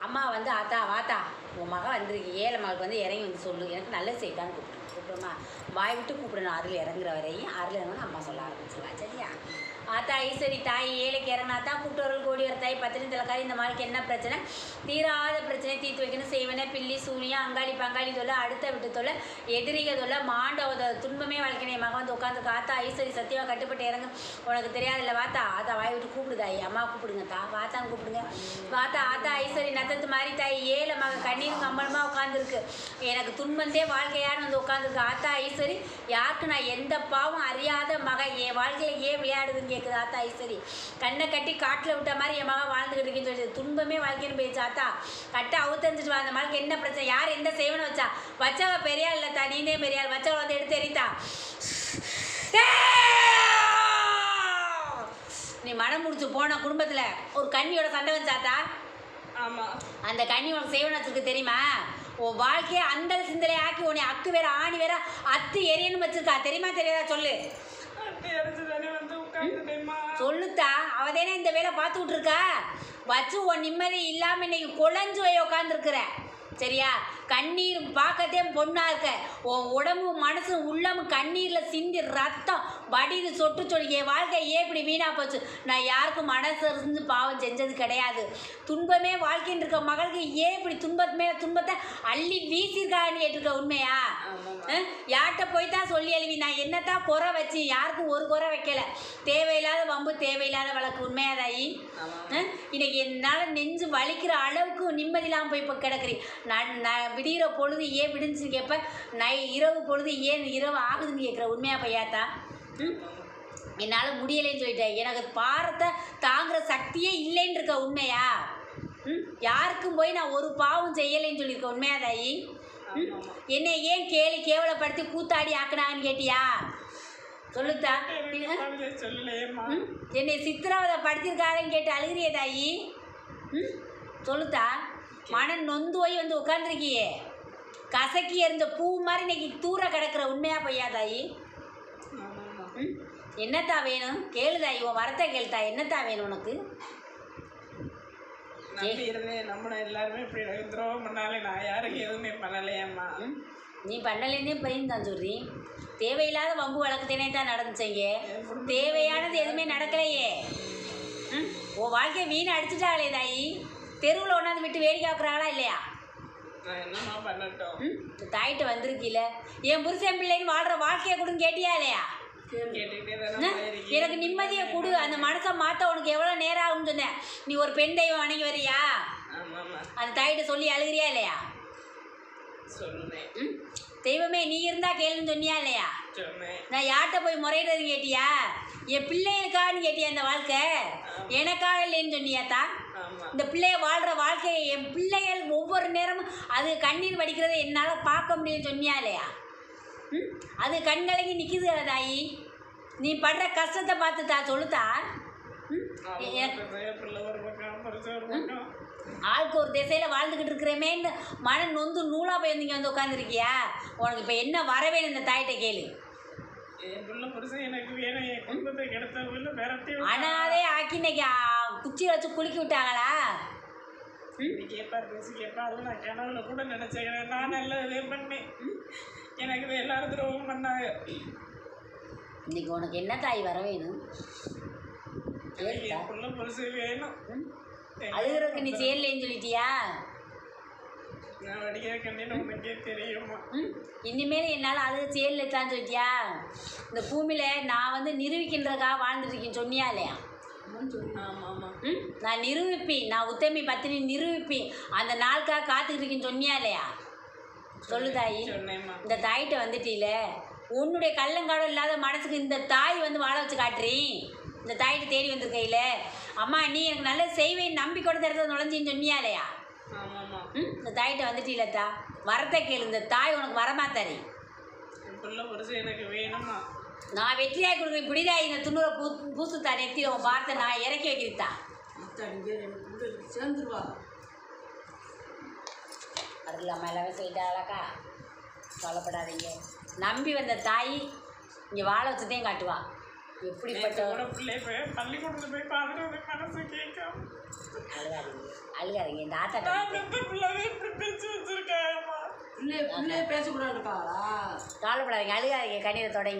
அம்மா வந்து ஆத்தா வாத்தா உன் மகன் வந்திருக்கு. ஏழை மகளுக்கு வந்து இறங்கி வந்து சொல்லு. எனக்கு நல்ல செய்தான்னு கூப்பிட்டு கூப்பிடுமா வாய் விட்டு கூப்பிடணும் அருள் இறங்குற வரையும் அருள் இறங்கணும் அம்மா சொல்ல ஆரம்பிச்சிடலாம் சரியா? அத்தா ஐஸ்வரி தாய் ஏழைக்கு இறங்கினா தான் கூப்பிட்டவர்கள் கோடி ஒரு தாய் பத்தினி தலைக்காரி இந்த மாதிரிக்கு என்ன பிரச்சனை? தீராத பிரச்சனை தீர்த்து வைக்கணும் செய்வனே பில்லி சூனியம் அங்காளி பங்காளி தொல்லை அடுத்த விட்டு தொல்லை எதிரிக தொல்லை மாண்டவ துன்பமே வாழ்க்கை என் மகன் வந்து உட்காந்து ஆத்தா ஐஸ்வரி சத்தியமாக கட்டுப்பட்டு இறங்கு. உனக்கு தெரியாதுல்ல வாத்தா ஆத்தா வாய் விட்டு கூப்பிடுதாய் அம்மா கூப்பிடுங்க தா வாத்தான்னு கூப்பிடுங்க. வாத்தா ஆத்தா ஐஸ்வரி நத்தத்து மாதிரி தாய் ஏழை மக கண்ணீர் கம்பளமாக உட்காந்துருக்கு எனக்கு துன்பந்தே வாழ்க்கையான்னு வந்து உட்காந்துருக்கு ஆத்தா ஐஸ்வரி யாருக்கு நான் எந்த பாவம் அறியாத மக என் வாழ்க்கையில் ஏன் விளையாடுதுன்னு கேட்குது ஆத்தா ஐஸ்வரி கண்ணை கட்டி காட்டில் விட்ட மாதிரி என் மகன் வாழ்ந்துக்கிட்டு இருக்குன்னு சொல்லிட்டு துன்பமே வாழ்க்கைன்னு போயிடுச்சு ஆத்தா கட்டை அவுத்தறிஞ்சிட்டு வா அந்த மகளுக்கு என்ன பிரச்சனை? யார் எந்த செய்வனை வச்சா? வச்சவ பெரியாள் இல்லத்தா நீனே பெரியாள். வச்சவள வந்து எடுத்து எறித்தா நீ மனம் முடிச்சு போன குடும்பத்தில் ஒரு கண்ணியோட சண்டை வச்சாத்தா ஆமா. அந்த கண்ணி உனக்கு செய்வன வச்சிருக்கு தெரியுமா? உன் வாழ்க்கையை அந்த சிந்தனை ஆக்கி உன்னை அக்கு வேற ஆணி வேற அத்து எரியன்னு வச்சிருக்கா. தெரியுமா தெரியாதா சொல்லு? சொல்லுத்தா அவ தானே இந்த வேலை பார்த்துக்கிட்டு இருக்கா? வச்சு உன் நிம்மதி இல்லாமல் இன்னைக்கு குழஞ்சு போய் உட்காந்துருக்குற சரியா? கண்ணீர் பார்க்கத்தே பொண்ணா இருக்க. உன் உடம்பு மனசு உள்ளமும் கண்ணீரில் சிந்தி ரத்தம் வடிது சொட்டு சொல்லி என் வாழ்க்கை ஏன் இப்படி வீணா போச்சு? நான் யாருக்கும் மனசு இருந்து பாவம் செஞ்சது கிடையாது. துன்பமே வாழ்க்கைன்னு இருக்க மகளுக்கு ஏன் இப்படி துன்பத்து மேலே துன்பத்தை அள்ளி வீசியிருக்கான்னு கேட்டிருக்க உண்மையா? யார்கிட்ட போய் தான் சொல்லி எழுவி நான் என்னத்தான் குறை வச்சு? யாருக்கும் ஒரு குறை வைக்கல. தேவையில்லாத வம்பு தேவையில்லாத வழக்கு. உண்மையா தாயி? இன்னைக்கு என்னால் நெஞ்சு வலிக்கிற அளவுக்கு நிம்மதி இல்லாமல் போய் இப்போ நான் விடிகிற பொழுது ஏன் விடிஞ்சுன்னு கேட்ப நை இரவு பொழுது ஏன் இரவு ஆகுதுன்னு கேட்குற உண்மையா பையாத்தா? ம்? என்னால் முடியலைன்னு சொல்லிட்டேன் எனக்கு பாரத்தை தாங்குற சக்தியே இல்லைன்னு இருக்க உண்மையா? ம்? யாருக்கும் போய் நான் ஒரு பாவம் செய்யலைன்னு சொல்லியிருக்க உண்மையா தாயி? ம்? என்னை ஏன் கேலி கேவலப்படுத்தி கூத்தாடி ஆக்குனான்னு கேட்டியா? சொல்லுத்தா? என்னை சித்திரவதை படுத்திருக்காருன்னு கேட்டு அழுகிறிய தாயி? ம்? சொல்லுத்தா. மனம் நொந்து போய் வந்து உட்காந்துருக்கியே கசக்கி எறிந்த பூ மாதிரி இன்னைக்கு தூர கிடக்குற உண்மையா பையா தாயி? என்னத்தா வேணும்? கேளு தாயி உன் வரத்தை கேளுத்தா என்னத்தா வேணும் உனக்கு? நம்பி இருந்தேன் நம்மள எல்லாருமே இப்படி எனக்கு துரோகம் பண்ணாலே நான் யாருக்கு எதுவுமே பண்ணலையேம்மா. ம்? நீ பண்ணலேருந்தே பையன் தான் சொல்றி தேவையில்லாத வம்பு வழக்கத்தினே தான் நடந்துச்சீங்க. தேவையானது எதுவுமே நடக்கலையே. உன் வாழ்க்கையை வீணை அடிச்சுட்டாளே தாயி. தெருவில் ஒன்றாந்து விட்டு வேடிக்கை பார்க்குறாங்களா இல்லையா? தாயிட்ட வந்திருக்கீல. என் புருஷன் பிள்ளைன்னு வாழ்கிற வாழ்க்கையை கொடுன்னு கேட்டியா இல்லையா? எனக்கு நிம்மதியை கொடு. அந்த மனசை மாற்ற உனக்கு எவ்வளோ நேரம் ஆகும்னு சொன்னேன். நீ ஒரு பெண் தெய்வம் வணங்கி வரியா? அந்த தாயிட்ட சொல்லி அழுகிறியா இல்லையா? தெய்வமே நீ இருந்தா கேளுன்னு சொன்னியா இல்லையா? நான் யார்கிட்ட போய் முறையிடுறது கேட்டியா? என் பிள்ளைகளுக்கான்னு கேட்டியா இந்த வாழ்க்கை? எனக்காக இல்லைன்னு சொன்னியாத்தா ஆமாம் இந்த பிள்ளைய வாழ்கிற வாழ்க்கையை என் பிள்ளைகள் ஒவ்வொரு நேரமும் அது கண்ணீர் வடிக்கிறதை என்னால் பார்க்க முடியும்னு சொன்னியா இல்லையா? ம்? அது கண்கலங்கி நிற்குது தாயி? நீ படுற கஷ்டத்தை பார்த்து தா சொல்லுத்தா ம்? ஆளுக்கு ஒரு திசையில் வாழ்ந்துக்கிட்டு இருக்கிறமேன்னு மன நொந்து நூலாக போய் இங்கே வந்து உட்காந்துருக்கியா உனக்கு இப்போ என்ன வர வேணும் இந்த தாயிட்ட கேளு. அனாதே ஆக்கி இன்னைக்கு ஆ, குச்சியை வச்சு குலுக்கி விட்டாங்களா? கேட்பா பேசி கேட்பா நான் கனவுல கூட நினைச்சேன் நான் நல்லதே பண்ணேன். எனக்கு இது எல்லாரும் துரோகம் பண்ணாங்க. இன்னைக்கு உனக்கு என்ன தாய் வர வேணும் புருஷன் வேணும். அழுகிறதுக்கு நீ செய்யலைன்னு சொல்லிட்டியா இனிமேல் என்னால் அழுக செயலிட்டான்னு சொல்லிட்டியா? இந்த பூமியில் நான் வந்து நிரூபிக்கின்றதுக்காக வாழ்ந்துட்டு இருக்கேன்னு சொன்னியா இல்லையா? நான் நிரூபிப்பேன். நான் உத்தமி பத்தினி நிரூபிப்பேன். அந்த நாளுக்காக காத்துக்கிட்டு இருக்கேன்னு சொன்னியா இல்லையா? சொல்லு தாயி. இந்த தாயிட்ட வந்துட்டீல உன்னுடைய கள்ளங்காடம் இல்லாத மனசுக்கு இந்த தாய் வந்து வாழ வச்சு காட்டுறீன். இந்த தாயிட்ட தேடி வந்திருக்கையில அம்மா நீ எனக்கு நல்லது செய்வேன் நம்பிக்கையோட இடத்துல நுழைஞ்சின்னு சொன்னியா இல்லையா ஆமாம் ஆமாம் ம்? இந்த தாயிட்ட வந்துட்டீலத்தா வரத்தை கேளு இந்த தாய் உனக்கு பிள்ளை புருஷன் எனக்கு வேணுமா நான் வெற்றியாய் கொடுக்குறேன் இப்படிதான் இந்த துணுரை பூ பூசுத்தா நெத்தி உன் பார்த்து நான் இறக்கி வைக்கிறதா சேர்ந்துருவா. அம்மா எல்லாமே செய்யிட்டாளாக்கா கவலைப்படாதீங்க. நம்பி வந்த தாய் இங்கே வாழ வச்சுதையும் காட்டுவா. எப்படிப்பட்ட பள்ளிக்கூடத்துல போய் வந்து மனசு கேட்காம. அழுகாதீங்க இந்த ஆத்தா பிள்ளைவே இப்படி பிரிச்சு வச்சிருக்கேன் பிள்ளை பிள்ளைய பேசக்கூடாதுப்பா கவலைப்படாதீங்க அழுகாதீங்க கண்ணீரை தொடங்கி.